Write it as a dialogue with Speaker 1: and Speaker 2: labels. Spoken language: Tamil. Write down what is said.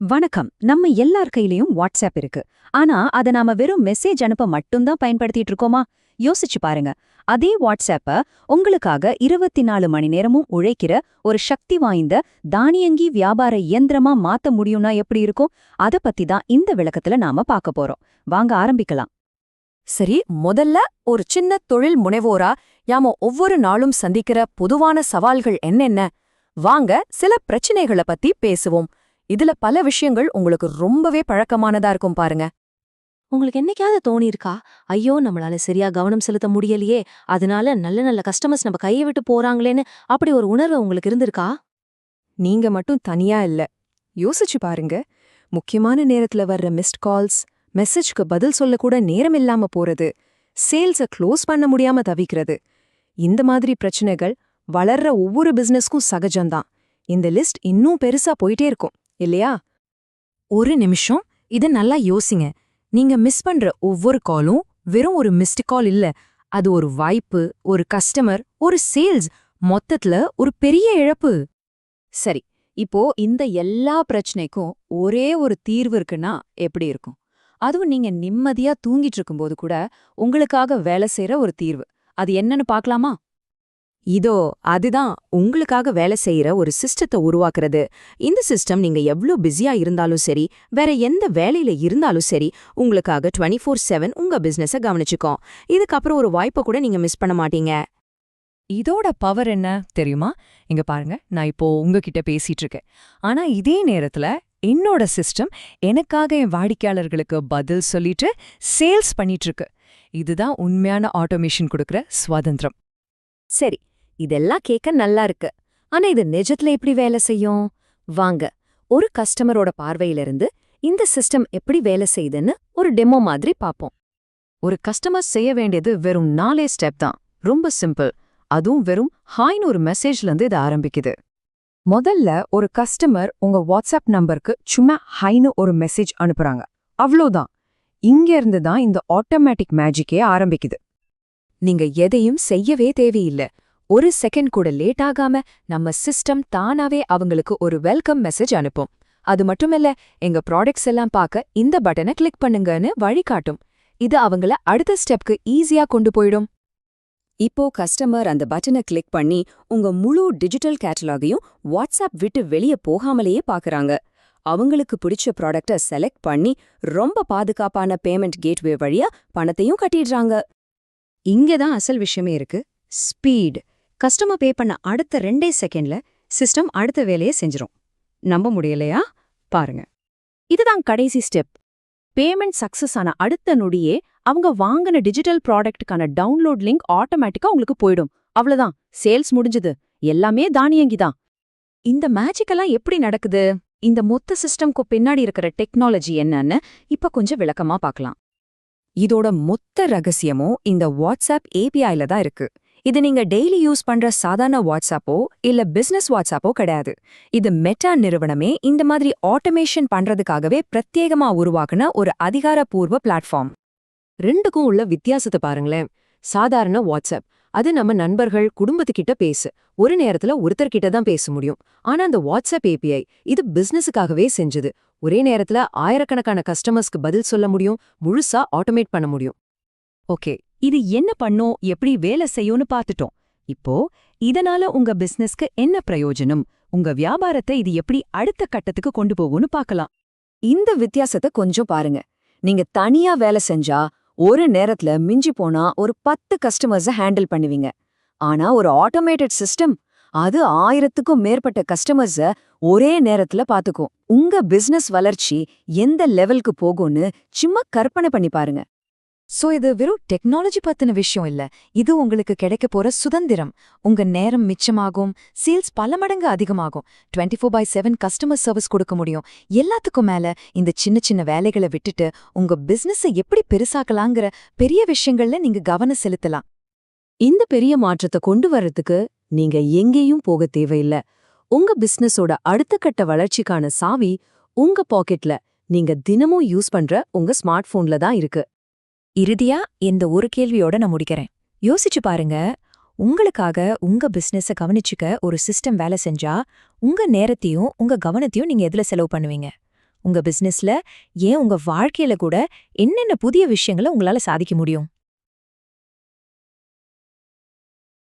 Speaker 1: வணக்கம். நம்ம எல்லார் கையிலயும் வாட்ஸ்அப் இருக்கு. ஆனா அத நாம வெறும் மெசேஜ் அனுப்ப மட்டும்தான் பயன்படுத்திட்டு இருக்கோமா? யோசிச்சு பாருங்க. அதே வாட்ஸ்அப்ப உங்களுக்காக இருபத்தி நாலு மணி நேரமும் உழைக்கிற ஒரு சக்தி வாய்ந்த தானியங்கி வியாபார இயந்திரமா மாத்த முடியும்னா எப்படி இருக்கும்? அத பத்தி தான் இந்த விளக்கத்துல நாம பார்க்க போறோம். வாங்க ஆரம்பிக்கலாம்.
Speaker 2: சரி முதல்ல ஒரு சின்ன தொழில் முனைவோரா? யாம ஒவ்வொரு நாளும் சந்திக்கிற பொதுவான சவால்கள் என்னென்ன? வாங்க சில பிரச்சனைகள பத்தி பேசுவோம். இதுல பல விஷயங்கள் உங்களுக்கு ரொம்பவே பழக்கமானதா இருக்கும் பாருங்க.
Speaker 3: உங்களுக்கு என்னைக்காவது தோணியிருக்கா? ஐயோ நம்மளால சரியா கவனம் செலுத்த முடியலையே அதனால நல்ல நல்ல கஸ்டமர்ஸ் நம்ம கையை விட்டு போறாங்களேன்னு அப்படி ஒரு உணர்வு உங்களுக்கு இருந்திருக்கா?
Speaker 2: நீங்க மட்டும் தனியா இல்ல. யோசிச்சு பாருங்க. முக்கியமான நேரத்துல வர்ற மிஸ்ட் கால்ஸ் மெசேஜ்க்கு பதில் சொல்ல கூட நேரம் இல்லாம போறது சேல்ஸ க்ளோஸ் பண்ண முடியாம தவிக்கிறது. இந்த மாதிரி பிரச்சனைகள் வளர்ற ஒவ்வொரு பிசினஸ்க்கும் சகஜம்தான். இந்த லிஸ்ட் இன்னும் பெருசா போயிட்டே இருக்கும். இல்லையா? ஒரு நிமிஷம். இத நல்லா யோசிங்க. நீங்க மிஸ் பண்ற ஒவ்வொரு காலும் வெறும் ஒரு மிஸ்டு கால் இல்ல. அது ஒரு வாய்ப்பு ஒரு கஸ்டமர் ஒரு சேல்ஸ் மொத்தத்துல ஒரு பெரிய இழப்பு.
Speaker 1: சரி இப்போ இந்த எல்லா பிரச்சனைக்கும் ஒரே ஒரு தீர்வு இருக்குன்னா எப்படி இருக்கும்? அதுவும் நீங்க நிம்மதியா தூங்கிட்டு இருக்கும்போது கூட உங்களுக்காக வேலை செய்யற ஒரு தீர்வு. அது என்னன்னு பார்க்கலாமா?
Speaker 2: இதோ அதுதான் உங்களுக்காக வேலை செய்யற ஒரு சிஸ்டத்தை உருவாக்குறது. இந்த சிஸ்டம் நீங்க எவ்ளோ பிஸியா இருந்தாலும் சரி வேற எந்த வேலையில இருந்தாலும் சரி உங்களுக்காக 24/7 ஃபோர் செவன் உங்க பிசினஸ கவனிச்சுக்கோம். இதுக்கப்புறம் ஒரு வாய்ப்பை கூட நீங்க மிஸ் பண்ண மாட்டீங்க.
Speaker 4: இதோட பவர் என்ன தெரியுமா? இங்க பாருங்க நான் இப்போ உங்ககிட்ட பேசிட்டு இருக்கேன். ஆனா இதே நேரத்துல என்னோட சிஸ்டம் எனக்காக என் வாடிக்கையாளர்களுக்கு பதில் சொல்லிட்டு சேல்ஸ் பண்ணிட்டு இருக்கு. இதுதான் உண்மையான ஆட்டோமேஷன் கொடுக்கற சுதந்திரம்.
Speaker 2: சரி இதெல்லாம் கேட்க நல்லா இருக்கு. ஆனா இது நிஜத்துல எப்படி வேலை செய்யும்? வாங்க ஒரு கஸ்டமரோட பார்வையிலிருந்து இந்த சிஸ்டம் எப்படி வேலை செய்யுதுன்னு ஒரு டெமோ மாதிரி பாப்போம்.
Speaker 1: ஒரு கஸ்டமர் செய்ய வேண்டியது வெறும் நாலே ஸ்டெப் தான். ரொம்ப சிம்பிள். அதுவும் வெறும் ஹாய்னு ஒரு மெசேஜ்ல இருந்து இது ஆரம்பிக்குது.
Speaker 2: முதல்ல ஒரு கஸ்டமர் உங்க வாட்ஸ்அப் நம்பருக்கு சும்மா ஹைன்னு ஒரு மெசேஜ் அனுப்புறாங்க. அவ்வளோதான் இங்க இருந்து தான் இந்த ஆட்டோமேட்டிக் மேஜிக்கே ஆரம்பிக்குது. நீங்க எதையும் செய்யவே தேவையில்ல. ஒரு செகண்ட் கூட லேட் ஆகாம நம்ம சிஸ்டம் தானாவே அவங்களுக்கு ஒரு வெல்கம் மெசேஜ் அனுப்பும். அது மட்டுமல்ல எங்க ப்ராடக்ட்ஸ் எல்லாம் பார்க்க இந்த பட்டனை கிளிக் பண்ணுங்கன்னு வழிகாட்டும் இது அவங்கள அடுத்த ஸ்டெப்க்கு ஈஸியா கொண்டு போயிடும். இப்போ கஸ்டமர் அந்த பட்டனை கிளிக் பண்ணி உங்க முழு டிஜிட்டல் கேட்டலாகையும் வாட்ஸ்அப் விட்டு வெளியே போகாமலேயே பாக்குறாங்க. அவங்களுக்கு பிடிச்ச ப்ராடக்டை செலக்ட் பண்ணி ரொம்ப பாதுகாப்பான பேமெண்ட் கேட்வே வழியா பணத்தையும் கட்டிடுறாங்க.
Speaker 1: இங்க தான் அசல் விஷயமே இருக்கு. ஸ்பீட். கஸ்டமர் பே பண்ண அடுத்த ரெண்டே செகண்ட்ல சிஸ்டம் அடுத்த வேலையை செஞ்சிரும். நம்ப முடியலையா? பாருங்க. இதுதான் கடைசி ஸ்டெப். பேமெண்ட் சக்சஸ் ஆன அடுத்த நொடியே அவங்க வாங்கின டிஜிட்டல் ப்ராடக்ட்டுக்கான டவுன்லோட் லிங்க் ஆட்டோமேட்டிக்கா உங்களுக்கு போயிடும். அவ்வளவுதான். சேல்ஸ் முடிஞ்சது. எல்லாமே தானியங்கி தான். இந்த மேஜிக்கெல்லாம் எப்படி நடக்குது? இந்த மொத்த சிஸ்டம்க்கு பின்னாடி இருக்கிற டெக்னாலஜி என்னன்னு இப்ப கொஞ்சம் விளக்கமா பார்க்கலாம்.
Speaker 2: இதோட மொத்த ரகசியமும் இந்த வாட்ஸ்அப் ஏபிஐல தான் இருக்கு. இது நீங்க டெய்லி யூஸ் பண்ற சாதாரண வாட்ஸ்அப்போ இல்ல பிசினஸ் வாட்ஸ்அப்போ கிடையாது. இது மெட்டா நிறுவனமே இந்த மாதிரி ஆட்டோமேஷன் பண்றதுக்காகவே பிரத்யேகமா உருவாக்குன ஒரு அதிகாரப்பூர்வ பிளாட்ஃபார்ம். ரெண்டுக்கும் உள்ள வித்தியாசத்தை பாருங்களேன். சாதாரண வாட்ஸ்அப். அது நம்ம நண்பர்கள் குடும்பத்துக்கிட்ட பேசு. ஒரு நேரத்துல ஒருத்தர்கிட்ட தான் பேச முடியும். ஆனா அந்த வாட்ஸ்அப் ஏபிஐ இது பிசினஸுக்காகவே செஞ்சது. ஒரே நேரத்துல ஆயிரக்கணக்கான கஸ்டமர்ஸ்க்கு பதில் சொல்ல முடியும். முழுசா ஆட்டோமேட் பண்ண முடியும்.
Speaker 4: ஓகே. இது என்ன பண்ணோ எப்படி வேலை செய்யும்னு பார்த்துட்டோம். இப்போ இதனால உங்க பிசினஸ்க்கு என்ன பிரயோஜனம்? உங்க வியாபாரத்தை இது எப்படி அடுத்த கட்டத்துக்கு கொண்டு போகும்னு பார்க்கலாம்.
Speaker 2: இந்த வித்தியாசத்தை கொஞ்சம் பாருங்க. நீங்க தனியா வேலை செஞ்சா ஒரு நேரத்துல மிஞ்சி போனா ஒரு பத்து கஸ்டமர்ஸ ஹேண்டில் பண்ணுவீங்க. ஆனா ஒரு ஆட்டோமேட்டட் சிஸ்டம் அது ஆயிரத்துக்கும் மேற்பட்ட கஸ்டமர்ஸ ஒரே நேரத்துல பாத்துக்கும் உங்க பிசினஸ் வளர்ச்சி எந்த லெவலுக்கு போகும்னு சும்மா கற்பனை பண்ணி பாருங்க.
Speaker 4: சோ இது வெறும் டெக்னாலஜி பத்தின விஷயம் இல்ல. இது உங்களுக்கு கிடைக்க போற சுதந்திரம். உங்க நேரம் மிச்சமாகும். சேல்ஸ் பல மடங்கு அதிகமாகும். 24 four by seven customer service கொடுக்க முடியும். எல்லாத்துக்கும் மேல இந்த சின்ன சின்ன வேலைகளை விட்டுட்டு உங்க பிசினஸை எப்படி பெருசாக்கலாங்கிற பெரிய விஷயங்கள்ல நீங்க கவனம் செலுத்தலாம்.
Speaker 2: இந்த பெரிய மாற்றத்தை கொண்டு வர்றதுக்கு நீங்க எங்கேயும் போக தேவையில்ல. உங்க பிசினஸோட அடுத்த கட்ட வளர்ச்சிக்கான சாவி உங்க பாக்கெட்ல நீங்க தினமும் யூஸ் பண்ற உங்க ஸ்மார்ட் போன்ல தான் இருக்கு.
Speaker 3: இறுதியா இந்த ஒரு கேள்வியோட நான் முடிக்கிறேன். யோசிச்சு பாருங்க உங்களுக்காக உங்க பிசினஸ கவனிச்சுக்க ஒரு சிஸ்டம் வேலை செஞ்சா உங்க நேரத்தையும் உங்க கவனத்தையும் நீங்க எதுல செலவு பண்ணுவீங்க?
Speaker 2: உங்க பிசினஸ்ல ஏன் உங்க வாழ்க்கையில கூட என்னென்ன புதிய விஷயங்களை உங்களால சாதிக்க முடியும்?